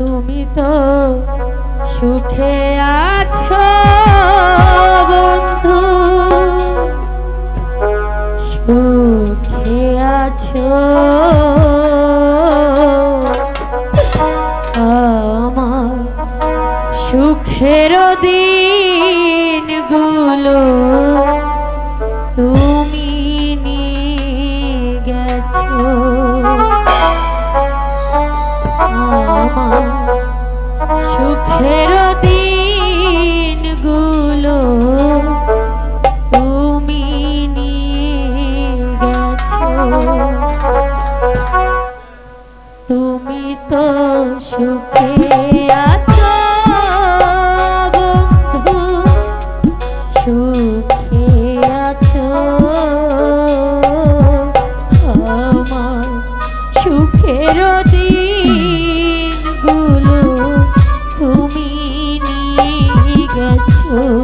তুমি তো সুখে আছো বন্ধু। সুখে আছো। আমার সুখের দিনগুলো Oh.